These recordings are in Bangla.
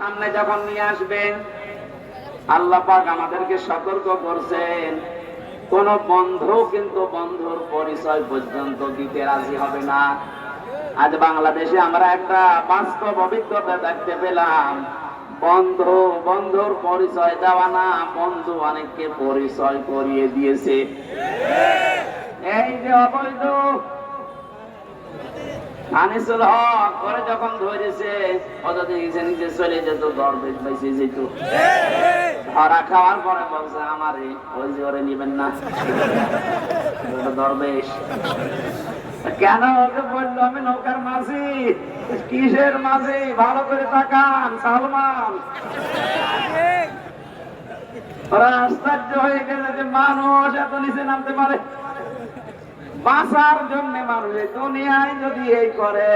সামনে যখন নিয়ে আসবেন আল্লাহ পাক আমাদেরকে সতর্ক করছেন। কোন বন্ধু কিন্তু বন্ধুর পরিচয় পর্যন্ত দিতে রাজি হবে না। আজ বাংলাদেশে আমরা একটা বাস্তব অভিজ্ঞতা দেখতে পেলাম। বন্ধু, বন্ধুর পরিচয় দেওয়া না, বন্ধু অনেককে পরিচয় করিয়ে দিয়েছে। এই যে অবৈধ আনিসুল হক যখন ধরেছে নিজে নিজে চলে যেত বেঁচে যেত ধরা খাওয়ার পরে বলছে ওই যে ওরে নিবেন না। দরবেশ কেন ওকে বলল, আমি নৌকার মাঝি, কিসের মাঝি? ভালো করে তাকান, সালমান। ওরা আশ্চর্য হয়ে গেছে যে মানুষ এত নিচে নামতে পারে। বাঁচার জন্য মানুষ এই দুনিয়ায় যদি এই করে,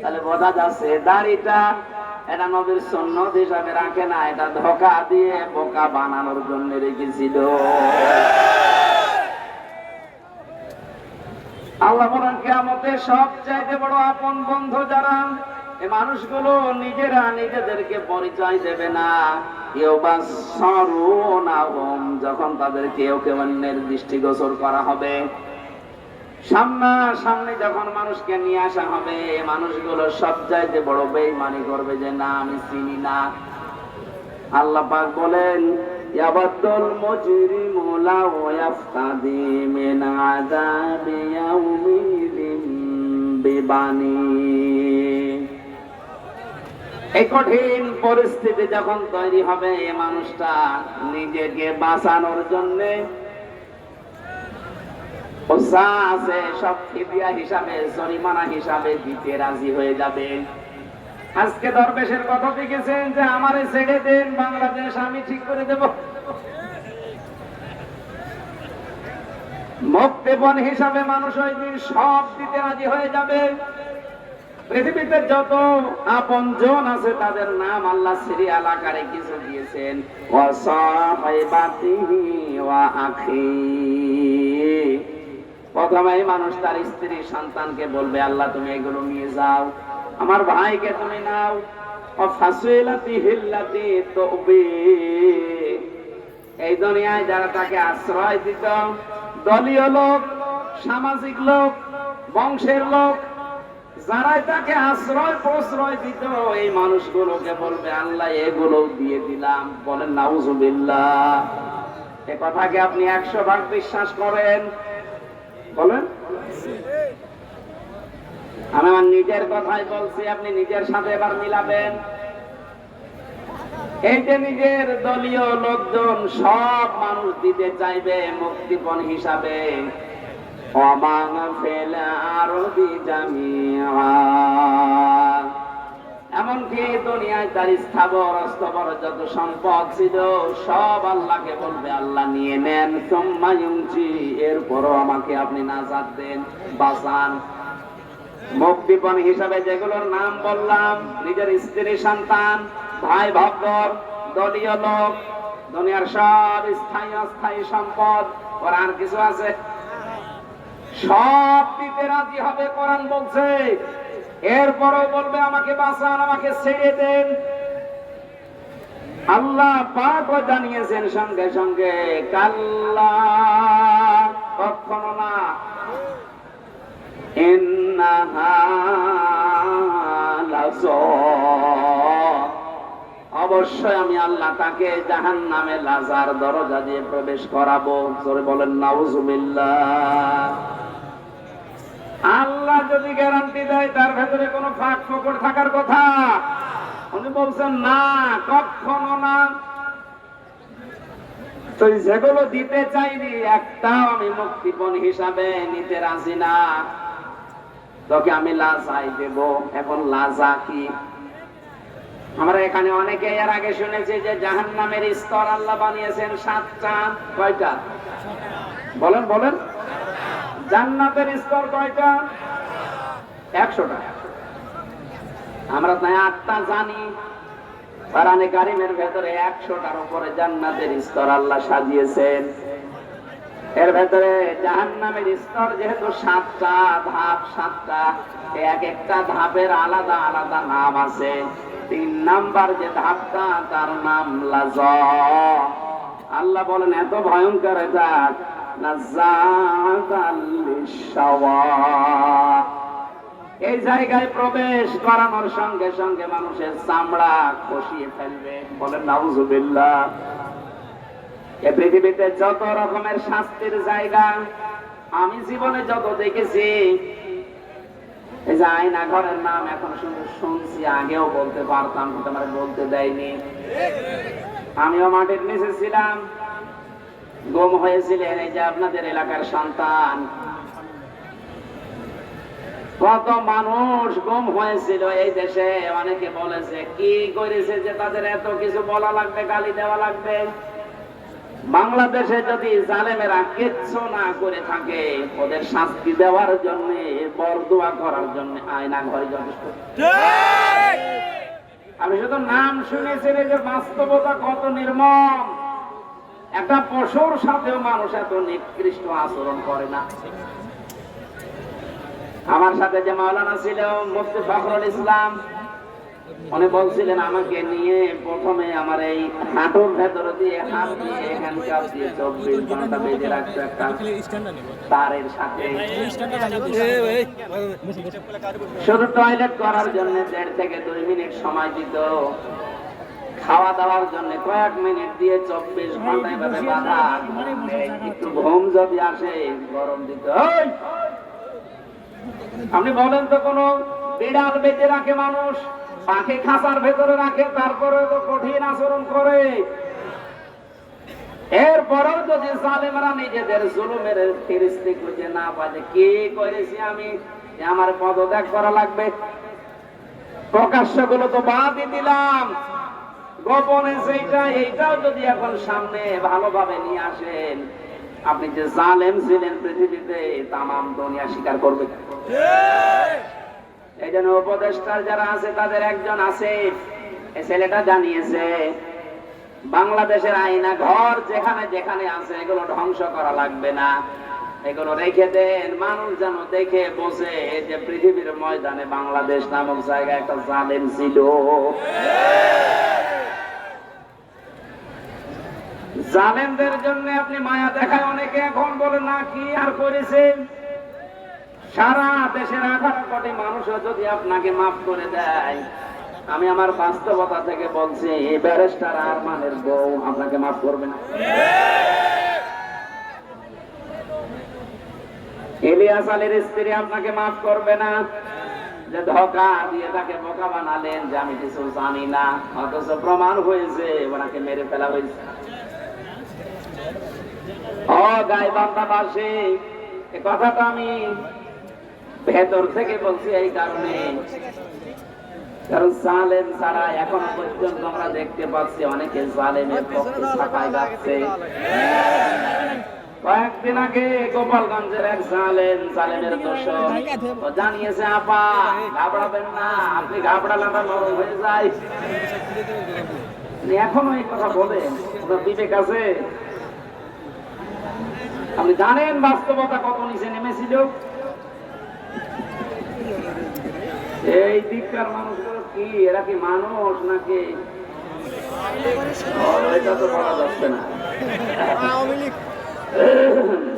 তাহলে বোঝা যাচ্ছে দাড়িটা এটা নবীর সন্ন্যত হিসাবে রাখে না, এটা ধোকা দিয়ে বোকা বানানোর জন্য রেখেছিল। আল্লাহ বলেন কেমতে সব চাইতে বড় আপন বন্ধু যারা এই মানুষগুলো নিজেরা নিজেদেরকে পরিচয় দেবে না। কেউ বা সরু না যখন তাদের কেউ কেউ অন্যের দৃষ্টিগোচর করা হবে। সামনা সামনে যখন মানুষকে নিয়ে আসা হবে, মানুষগুলো সব চাইতে বড় বেইমানি করবে যে, না, আমি চিনি না। আল্লাহ পাক বলেন, ইয়াবাদুল মুজরিমু মিন আযাবি বিবানি। এই কঠিন পরিস্থিতি যখন তৈরি হবে, এই মানুষটা নিজেকে বাঁচানোর জন্যে আছে সব ফিদিয়া হিসাবে, জরিমানা হিসাবে দিতে রাজি হয়ে আজকে দরবেশের কথা দেখেছেন যে ছেড়ে দেন, বাংলাদেশ আমি ঠিক করে দেব। মুক্তিপণ হিসাবে মানুষ ওই দিন সব দিতে রাজি হয়ে যাবে। পৃথিবীতে যত আপন জন আছে, তাদের নাম আল্লাহ সিরিয়াল আকারে কিছু দিয়েছেন। ওয়া আখি প্রথমে মানুষ তার স্ত্রী সন্তানকে বলবে, আল্লাহ, তুমি এগুলো নিয়ে যাও। আমার ভাইকে তুমি নাও। এই দুনিয়ায় যারা তাকে আশ্রয় দিত, দলীয় লোক, সামাজিক লোক, বংশের লোক, যারাই তাকে আশ্রয় প্রশ্রয় দিত, এই মানুষগুলোকে বলবে, আল্লাহ, এগুলো দিয়ে দিলাম। বলেন, নাউজুবিল্লাহ। এ কথাকে আপনি একশো ভাগ বিশ্বাস করেন? বলেন। আমি আমার নিজের কথাই বলছি, আপনি নিজের সাথে এবার মিলাবেন। এই যে নিজের দলীয় লোকজন সব মানুষ দিতে চাইবে মুক্তিপণ হিসাবে। অমাং ফেলে আরও এমনকি দুনিয়ায় তার স্থাবর অস্তবর যত সম্পদ ছিল, সব আল্লাহকে বলবে, আল্লাহ নিয়ে নেন সম্মায়ুঞ্চি এরপরও আমাকে আপনি নাজাদ দেন, বাঁচান। মুক্তিপণ হিসাবে যেগুলোর নাম বললাম, নিজের স্ত্রী, সন্তান, ভাই, ভক্তর, দলীয় লোক, দুনিয়ার সব স্থায়ী, অস্থায়ী সম্পদ, ওর আর কিছু আছে? সব দিতে রাজি হবে, কোরআন বলছে। এরপরও বলবে, আমাকে বাঁচান, আমাকে ছেড়ে দেন। আল্লাহ পাকও জানিয়েছেন সঙ্গে সঙ্গে, কাল্লা কখনো না। অবশ্যই আমি আল্লাহ তাকে জাহান নামে লাজার দরজা দিয়ে প্রবেশ করাবো। বলেন, নাউজুবিল্লাহ। আল্লাহ যদি গ্যারান্টি দেয়, তার ভেতরে কোনো ফাঁক ফোকর থাকার কথা। উনি বলছেন, না, কখনো না। তো যেগুলো দিতে চাইনি, একটাও আমি মুক্তিপণ হিসাবে নিতে রাজি না। তোকে আমি লাজাই দেব। এখন লাজা কি? আমরা এখানে অনেকে এর আগে শুনেছি যে জাহান নামের স্তর আল্লাহ বানিয়েছেন সাতটা। কয়টা? বলেন বলেন। জান্নাতের স্তর কয়টা? একশোটা। আমরা তাই আটটা জানি। কোরআনে কারিমের ভেতরে একশোটার উপরে জান্নাতের স্তর আল্লাহ সাজিয়েছেন। এর ভেতরে জাহান্নামের স্তর যেহেতু সাতটা, ধাপ সাতটা, এক একটা ধাপের আলাদা আলাদা নাম আছে। তিন নাম্বার যে ধাপটা, তার নাম লাজ আল্লাহ বলেন, এত ভয়ঙ্কর এটা। এই জায়গায় প্রবেশ করানোর সঙ্গে সঙ্গে মানুষের চামড়া খসিয়ে ফেলবে। বলেন, নাউজুবিল্লাহ। এ পৃথিবীতে যত রকমের শাস্তির জায়গা, আমি জীবনে যত দেখেছি, এই যে আয়না ঘরের নাম এখন শুধু শুনছি, আগেও বলতে পারতাম বলতে দেয়নি। আমিও মাটির নিচে ছিলাম। গম হয়েছিলেন এই যে আপনাদের এলাকার সন্তান। কত মানুষ গম হয়েছিল এই দেশে। অনেকে বলেছে কি করেছে যে তাদের এত কিছু বলা লাগবে গালি দেওয়া লাগবে? বাংলাদেশে যদি জালেমেরা কিচ্ছু না করে থাকে ওদের শাস্তি দেওয়ার জন্য বরদোয়া করার জন্য আয়না ঘরে যথেষ্ট। আমি শুধু নাম শুনেছি যে বাস্তবতা কত নির্মম। একটা পশুর সাথেও মানুষ এত নিকৃষ্ট আচরণ করে না। আমার সাথে যে মাওলানা ছিল, মুফতি ফখরুল ইসলাম, উনি বলছিলেন, আমাকে নিয়ে প্রথমে আমার এই হাঁটুর ভেতর দিয়ে হাত দিয়ে হ্যান্ডকাপ দিয়ে চব্বিশ ঘণ্টা বেঁধে রাখতো একটা তারের সাথে। শুধু টয়লেট করার জন্য দেড় থেকে দুই মিনিট সময় দিত। খাওয়া দাওয়ার জন্য কয়েক মিনিট দিয়ে চব্বিশ ঘণ্টা এভাবে বাধা একটু। ঘুম যদি আসে গরম দিত! আপনি বলেন তো কোন বিড়াল বেঁধে রাখে মানুষ পাখি খাঁচার ভেতরে রাখে তারপরে তো কঠিন আচরণ করে। এরপরেও যদি জালেমরা নিজেদের জুলুমের ফিরিস্তি খুঁজে না পায় কি করেছি আমি যে আমার পদত্যাগ করা লাগবে। প্রকাশ্যগুলো তো বাদই দিলাম। গোপনে সেইটা এইটাও যদি এখন সামনে ভালোভাবে নিয়ে আসেন, আপনি যে জালেম ছিলেন পৃথিবীতে, তামাম দুনিয়া স্বীকার করবে এই জন্য উপদেষ্টার যারা আছে, তাদের একজন আছে এই ছেলেটা জানিয়েছে, বাংলাদেশের আইনা ঘর যেখানে যেখানে আছে, এগুলো ধ্বংস করা লাগবে না। এগুলো রেখে দেন, মানুষ যেন দেখে বসে যে পৃথিবীর ময়দানে বাংলাদেশ নামক জায়গায় একটা জালেম ছিল। জালেমদের জন্য আপনি মায়া দেখায় অনেকে এখন বলে, না, কি আর করেছেন? সারা দেশের আঠারো কোটি মানুষও যদি আপনাকে মাফ করে দেয়, আমি আমার বাস্তবতা থেকে বলছি, এই ব্যারিস্টার আরমানের বউ আপনাকে মাফ করবে না। ইলিয়াস আলীর স্ত্রী আপনাকে মাফ করবে না। যে ধোকা দিয়ে তাকে বোকা বানালেন যে আমি কিছু জানি না। অথচ প্রমাণ হয়েছে, ওনাকে মেরে ফেলা হয়েছে। ও এ কথাটা আমি ভেতর থেকে বলছি এই কারণে। কারণ জালেম ছাড়া এখন পর্যন্ত আমরা দেখতে পাচ্ছি, অনেকে জালেমের পক্ষে ছাপায় যাচ্ছে। কয়েকদিন আগে গোপালগঞ্জের এক জালেম জালেমের দোষক ও জানিয়েছে আপা ঘাবড়াবেন না আপনি ঘাবড়ালাটা নরম হয়ে যায়। এখনও এই কথা বলেন বিবেক আছে? আপনি জানেন বাস্তবতা কত নিচে নেমেছিল? এই দিককার মানুষগুলো কি এরা কি মানুষ নাকি? এটা তো বলা যাচ্ছে না। আওয়ামী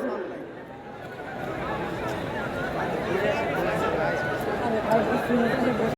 লীগ